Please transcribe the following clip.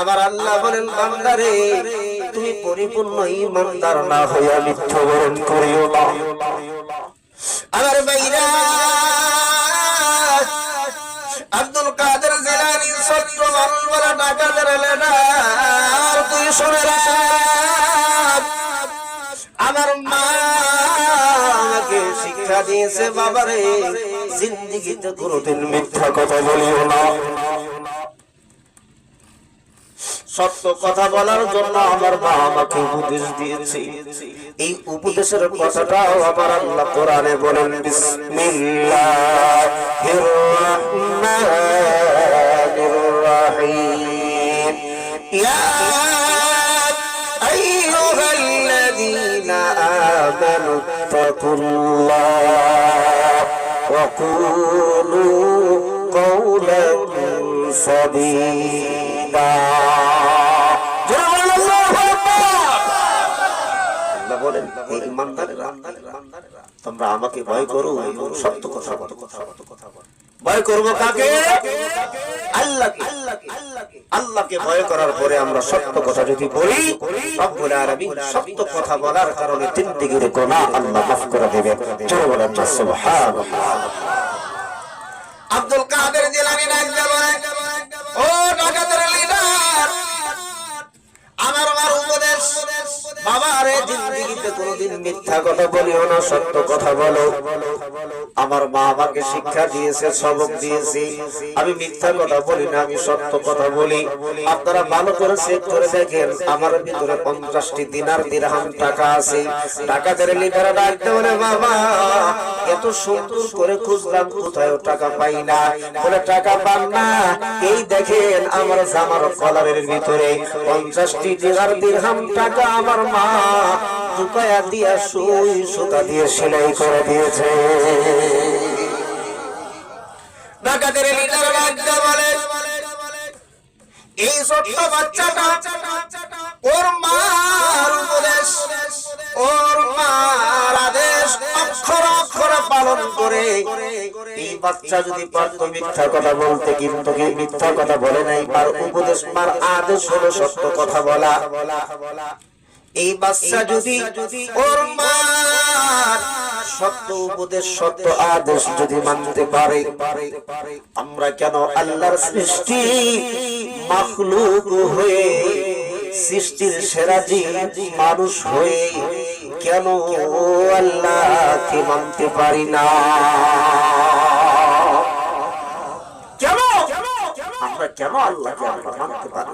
আমার আল্লাহ বলেন, বান্দারে, তুমি পরিপূর্ণ ইমানদার না হইয়া মৃত্যুবরণ করিও না। আমার ভাইরা আব্দুল কাদের জিলানী মানুষ বলে টাকা না তুই শুনে আমার মা আমাকে শিক্ষা দিয়েছে, বাবারে, জিন্দিগিতে কোনোদিন মিথ্যা কথা বলিও না। সত্য কথা বলার জন্য আমার মা আমাকে উপদেশ দিয়েছে। এই উপদেশের কথাটাও আমার আল্লাহ কোরআনে বলেন, বিসমিল্লাহির জোরে বলেন তোমরা আমাকে ভয় করো সত্য কথা বলো। ভয় করব কাকে? আল্লাহকে। আল্লাহকে ভয় করার পরে আমরা সত্য কথা যদি বলি, রব্বুল আলামিন সত্য কথা বলার কারণে তিন দিকের গোনা আল্লাহ মাফ করে দেবে জোরে বলেন, সুবহানাল্লাহ। আব্দুল কাদের জিলানী ডাকতে ও ডাকাতের কোনোদিন মিথ্যা কথা বলিও না, সত্য কথা বলো। আমার মা আমাকে শিক্ষা দিয়েছে, সবক দিয়েছে। আমি মিথ্যা কথা বলি না, আমি সত্য কথা বলি। আপনারা ভালো করে চেক করে দেখেন, আমার ভিতরে পঞ্চাশটি দিনার দিরহাম টাকা আছে। টাকাদের লিডারা ডাকতে বলে বাবা এত সুন্দর করে খুঁজলাম কোথায় টাকা পাই না। বলে, টাকা পান না। এই দেখেন আমার জামার কলারের ভিতরে পঞ্চাশটি দিনার দিরহাম টাকা আমার মা দুপায়া দিয়া সুই সুতা দিয়ে সেলাই করে দিয়েছে। ডাকাতের লিডার ডাকতে বলে, এই ছোট্ট বাচ্চাটা ওর উপদেশ, ওর অক্ষর পালন করে। এই বাচ্চা যদি পারতো মিথ্যা কথা বলতে, কিন্তু কি মিথ্যা কথা বলে নাই? মার উপদেশ মার আদেশ হলো সত্য কথা বলা। এই বাচ্চা যদি ওর মার সত্য উপদেশ, সত্য আদেশ যদি মানতে পারে, আমরা কেন আল্লাহর সৃষ্টি মাখলুক হয়ে সৃষ্টির সেরা মানুষ হয়ে কেন আল্লাহকে মানতে পারি না? কেন? আমরা কেন আল্লাহকে আমরা মানতে পারি